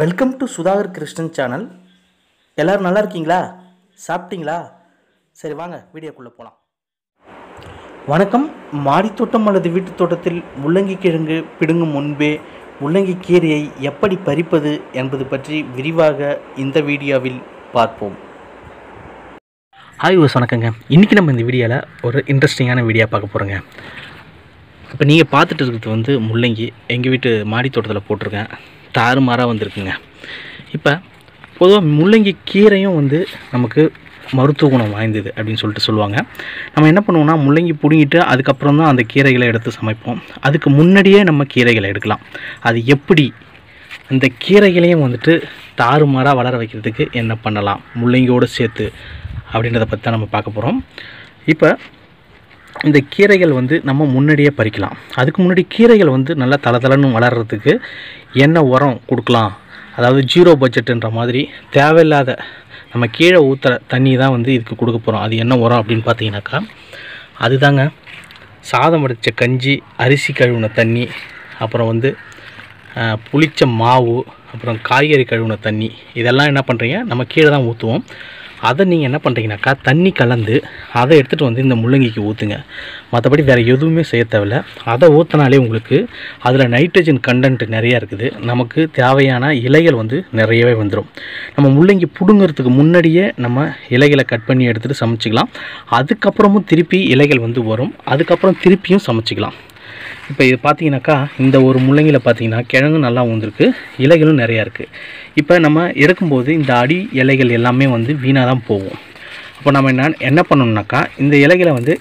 Welcome to Sudhakar Krishnan channel எல்லோரும் நல்லா இருக்கீங்களா? சாப்பிட்டீங்களா? சரி வாங்க வீடியோக்குள்ளே போகலாம் வணக்கம். மாடித்தோட்டம் அல்லது வீட்டுத் தோட்டத்தில் முள்ளங்கி கிழங்கு பிடுங்கும் முன்பே முள்ளங்கி கீரையை எப்படி பறிப்பது என்பது பற்றி விரிவாக இந்த வீடியோவில் பார்ப்போம். ஹாய் ஓஸ் வணக்கங்க. இன்றைக்கி நம்ம இந்த வீடியோவில் ஒரு இன்ட்ரெஸ்டிங்கான வீடியோ பார்க்க போகிறோங்க இப்போ நீங்கள் பார்த்துட்டு இருக்கிறது வந்து முள்ளங்கி. எங்கள் வீட்டு மாடி தோட்டத்தில் போட்டிருக்கேன். தாறுமாறாக வந்திருக்குங்க. இப்போ பொதுவாக முள்ளங்கி கீரையும் வந்து நமக்கு மருத்துவ குணம் வாய்ந்தது அப்படின்னு சொல்லிட்டு சொல்லுவாங்க. நம்ம என்ன பண்ணுவோம்னா முள்ளங்கி பிடுங்கிட்டு அதுக்கப்புறம் தான் அந்த கீரைகளை எடுத்து சமைப்போம். அதுக்கு முன்னாடியே நம்ம கீரைகளை எடுக்கலாம். அது எப்படி? அந்த கீரைகளையும் வந்துட்டு தாறுமாறாக வளர வைக்கிறதுக்கு என்ன பண்ணலாம்? முள்ளங்கியோடு சேர்த்து அப்படின்றத பற்றி தான் நம்ம பார்க்க போகிறோம் இப்போ இந்த கீரைகள் வந்து நம்ம முன்னாடியே பறிக்கலாம். அதுக்கு முன்னாடி கீரைகள் வந்து நல்லா தளதளன்னு வளர்கிறதுக்கு என்ன உரம் கொடுக்கலாம்? அதாவது ஜீரோ பட்ஜெட்டுன்ற மாதிரி தேவையில்லாத நம்ம கீழே ஊற்றுற தண்ணி தான் வந்து இதுக்கு கொடுக்க போகிறோம் அது என்ன உரம் அப்படின்னு பார்த்தீங்கன்னாக்கா அதுதாங்க சாதம் வடித்த கஞ்சி அரிசி கழுவின தண்ணி அப்புறம் வந்து புளித்த புளிச்ச மாவு அப்புறம் காய்கறி கழுவின தண்ணி இதெல்லாம் என்ன பண்ணுறீங்க நம்ம கீழே தான் ஊற்றுவோம் அதை நீங்கள் என்ன பண்ணுறீங்கனாக்கா தண்ணி கலந்து அதை எடுத்துகிட்டு வந்து இந்த முள்ளங்கிக்கு ஊற்றுங்க மற்றபடி வேறு எதுவுமே செய்ய தேவையில்ல. அதை ஊற்றினாலே உங்களுக்கு அதில் நைட்ரஜன் கண்டென்ட் நிறையா இருக்குது. நமக்கு தேவையான இலைகள் வந்து நிறையவே வந்துடும் நம்ம முள்ளங்கி பிடுங்கிறதுக்கு முன்னாடியே நம்ம இலைகளை கட் பண்ணி எடுத்துகிட்டு சமைச்சிக்கலாம். அதுக்கப்புறமும் திருப்பி இலைகள் வந்து வரும். அதுக்கப்புறம் திருப்பியும் சமைச்சிக்கலாம். இப்போ இது பார்த்தீங்கன்னாக்கா இந்த ஒரு முள்ளங்கியில் பார்த்தீங்கன்னா கிழங்கு நல்லா வந்திருக்கு இலைகளும் நிறையா இருக்குது இப்போ நம்ம எடுக்கும்போது இந்த அடி இலைகள் எல்லாமே வந்து வீணாக தான் போகும். அப்போ நம்ம என்ன என்ன பண்ணணும்னாக்கா இந்த இலைகளை வந்து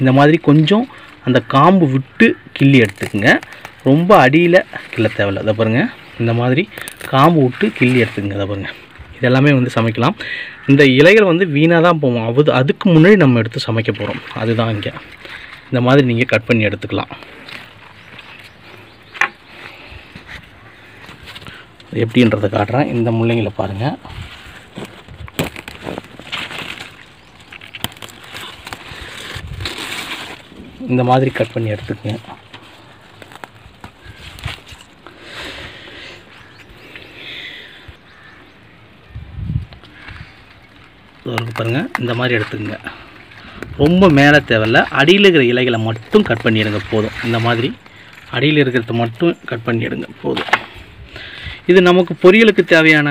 இந்த மாதிரி கொஞ்சம் அந்த காம்பு விட்டு கிள்ளி எடுத்துக்கோங்க. ரொம்ப அடியில் கிள்ள தேவையில்ல. அதை பாருங்கள் இந்த மாதிரி காம்பு விட்டு கிள்ளி எடுத்துக்கங்க. அதை பாருங்கள் இதெல்லாமே வந்து சமைக்கலாம். இந்த இலைகள் வந்து வீணாக தான் போவோம் அது அதுக்கு முன்னாடி நம்ம எடுத்து சமைக்க போகிறோம் அதுதான் இங்கே. இந்த மாதிரி நீங்கள் கட் பண்ணி எடுத்துக்கலாம். எப்படின்றத காட்டுறேன். இந்த முள்ளைங்களை பாருங்கள் இந்த மாதிரி கட் பண்ணி எடுத்துக்கங்க. பாருங்கள் இந்த மாதிரி எடுத்துக்கங்க. ரொம்ப மேலே தேவையில்ல. அடியில் இருக்கிற இலைகளை மட்டும் கட் பண்ணிடுங்க போதும். இந்த மாதிரி அடியில் இருக்கிறத மட்டும் கட் பண்ணிடுங்க போதும். இது நமக்கு பொரியலுக்கு தேவையான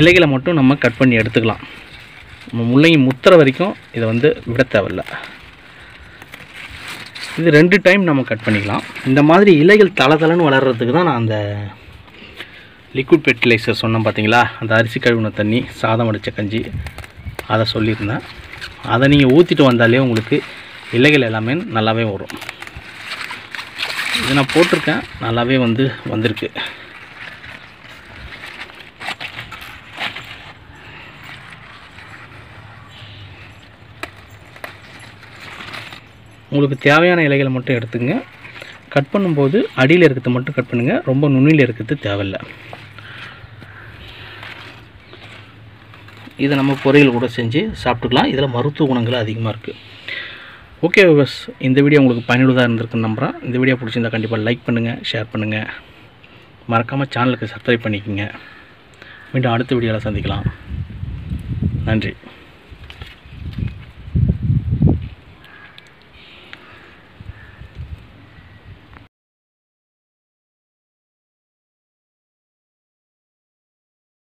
இலைகளை மட்டும் நம்ம கட் பண்ணி எடுத்துக்கலாம். நம்ம முள்ளங்கி முத்துற வரைக்கும் இதை வந்து விட தேவையில்ல. இது ரெண்டு டைம் நம்ம கட் பண்ணிக்கலாம். இந்த மாதிரி இலைகள் தளதளன்னு வளர்கிறதுக்கு தான் நான் அந்த லிக்விட் ஃபெர்டிலைசர் சொன்னேன் பார்த்தீங்களா அந்த அரிசி கழுவின தண்ணி சாதம் அடித்த கஞ்சி அதை சொல்லியிருந்தேன். அதை நீங்கள் ஊற்றிட்டு வந்தாலே உங்களுக்கு இலைகள் எல்லாமே நல்லாவே வரும். இது நான் போட்டிருக்கேன். நல்லாவே வந்து வந்திருக்கு. உங்களுக்கு தேவையான இலைகளை மட்டும் எடுத்துங்க. கட் பண்ணும்போது அடியில் இருக்கிறத மட்டும் கட் பண்ணுங்கள் ரொம்ப நுண்ணியில் இருக்கிறது தேவையில்லை. இதை நம்ம பொரியல் கூட செஞ்சு சாப்பிட்டுக்கலாம். இதில் மருத்துவ குணங்கள் அதிகமாக இருக்குது ஓகே விவஸ் இந்த வீடியோ உங்களுக்கு பயனுள்ளதாக இருந்திருக்குன்னு நம்புகிறேன் இந்த வீடியோ பிடிச்சிருந்தா கண்டிப்பாக லைக் பண்ணுங்கள் ஷேர் பண்ணுங்கள் மறக்காமல் சேனலுக்கு சப்ஸ்கிரைப் பண்ணிக்கோங்க. மீண்டும் அடுத்த வீடியோவில் சந்திக்கலாம். நன்றி.